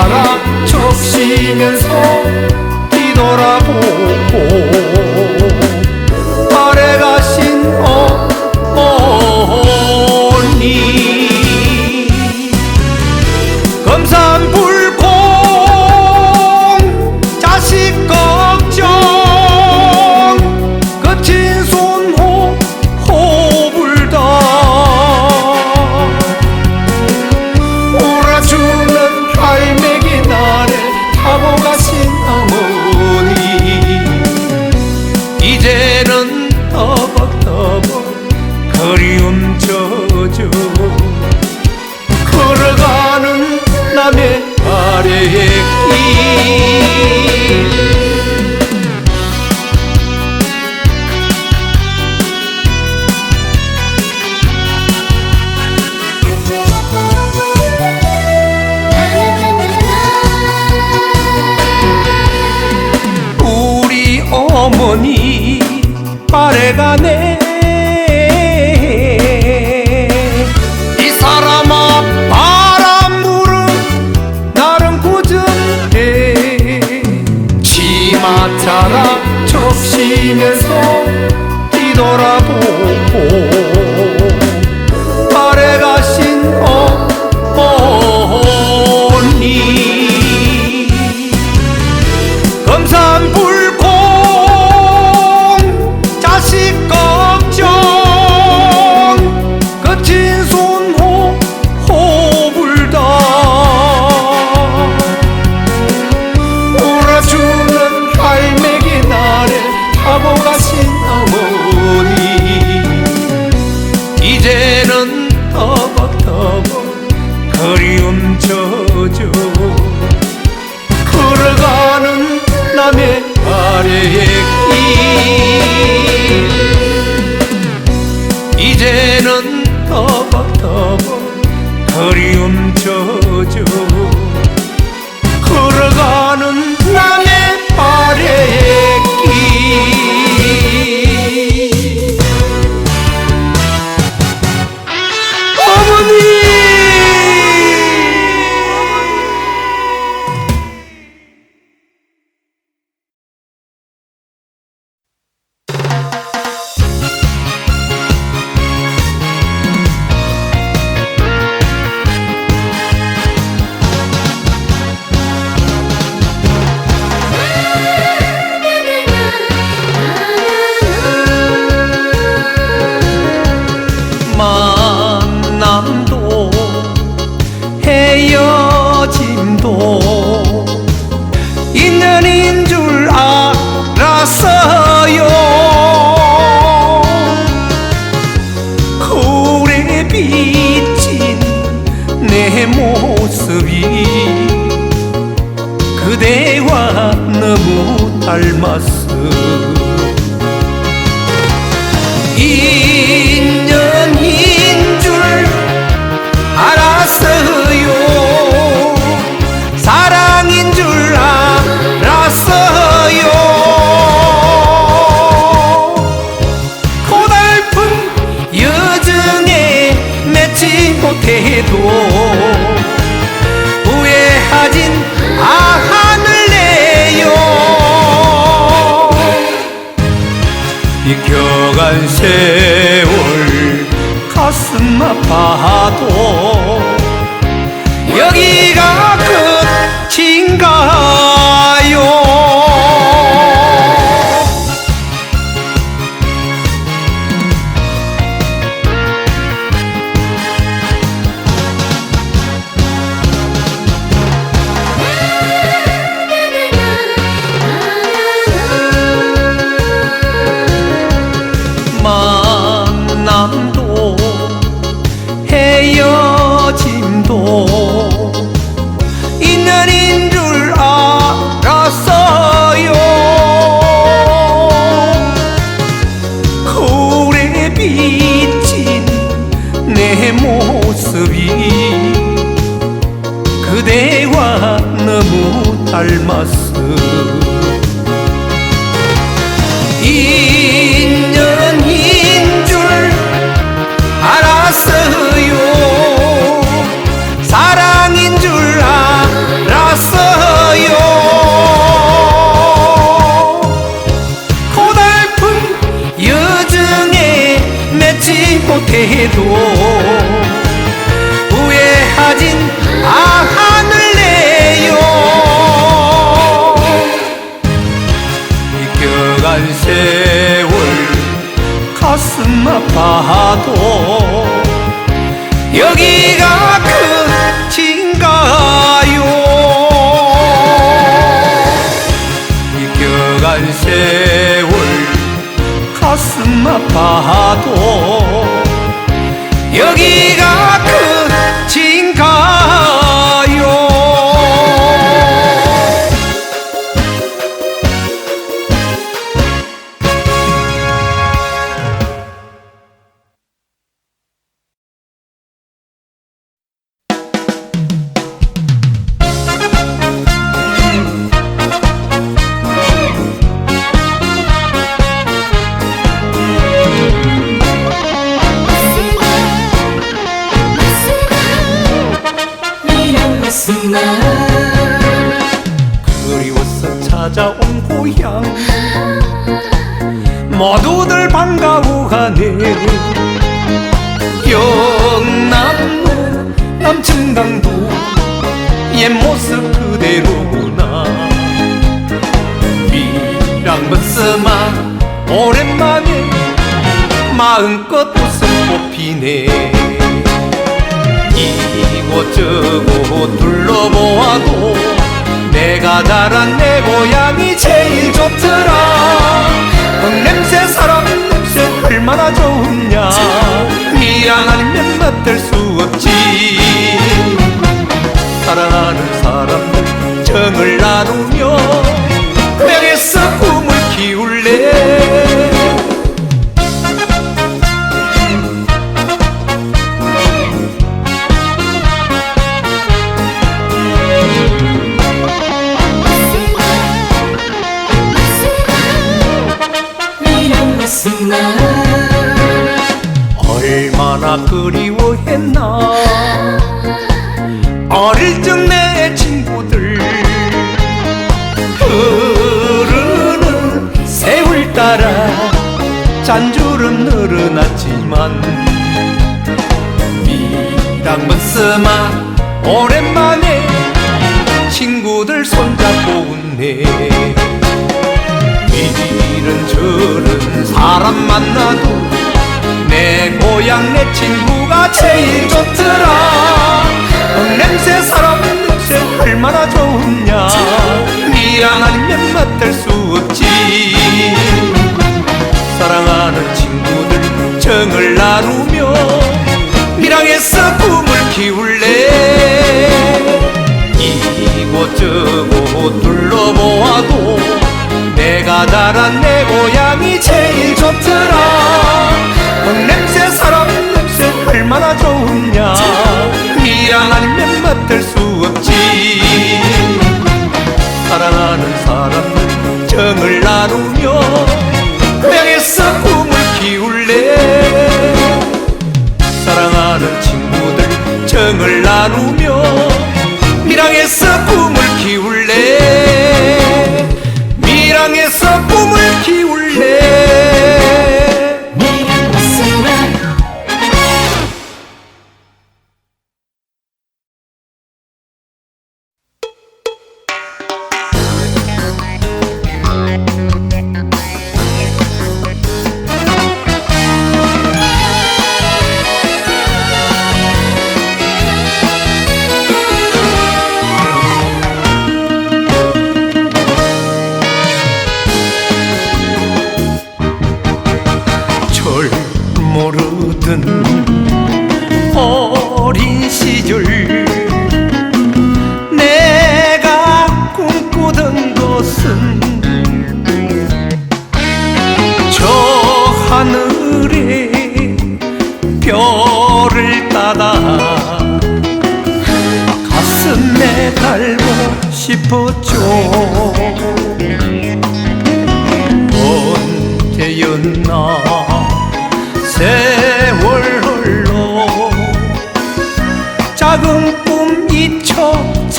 바람 적 쉬면서 뒤돌아보고 내가 내 이 사람아 바람 부른 나름 꾸준해 치마차랑 적심해서 뒤돌아보고 아래 가신 어, 어, 어. 터벅터벅 그리움 젖어 걸어가는 must 가슴 아파도 여기가 그 닮았음. 인연인 줄 알았어요. 사랑인 줄 알았어요. 고달픈 여중에 맺지 못해도 그리워서 찾아온 고향. 모두들 반가워하네. 영남도 남청강도 옛 모습 그대로구나. 미랑버스마 오랜만에 마음껏 웃음 꽃피네 이곳저곳 둘러보아도 내가 자란 내 고향이 제일 좋더라. 흙냄새 사람 냄새 얼마나 좋으냐? 미랑 아니면 맡을 수 없지. 사랑하는 사람들 정을 나누며 얼마나 그리워했나? 어릴 적 내 친구들 흐르는 세월 따라 잔주름 늘어났지만 미랑먼스마 오랜만에 친구가 제일 좋더라. 냄새 사람 냄새 얼마나 좋으냐. 미랑 아니면 맡을 수 정을 나누며 미랑에서 꿈을 키울래? 미랑에서 꿈을 키울래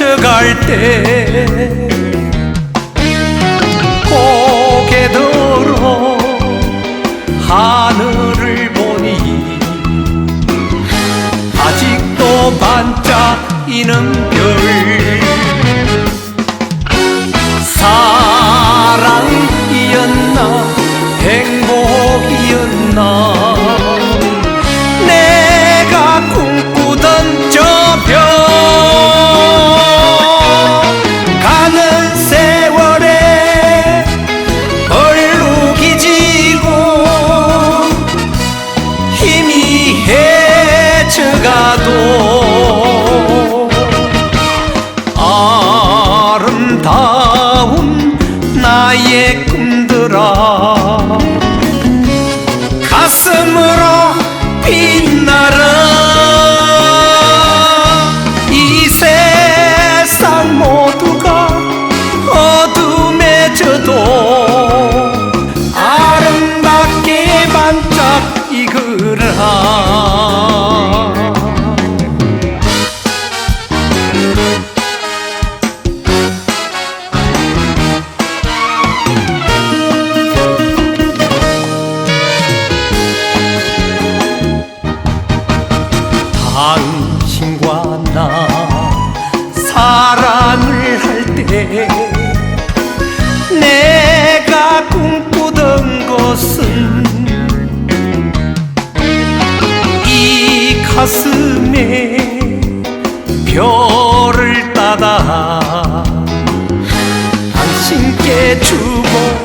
스쳐갈 때 고개 들어 하늘을 보니 아직도 반짝이는 별. 별을 따다. 당신께 주고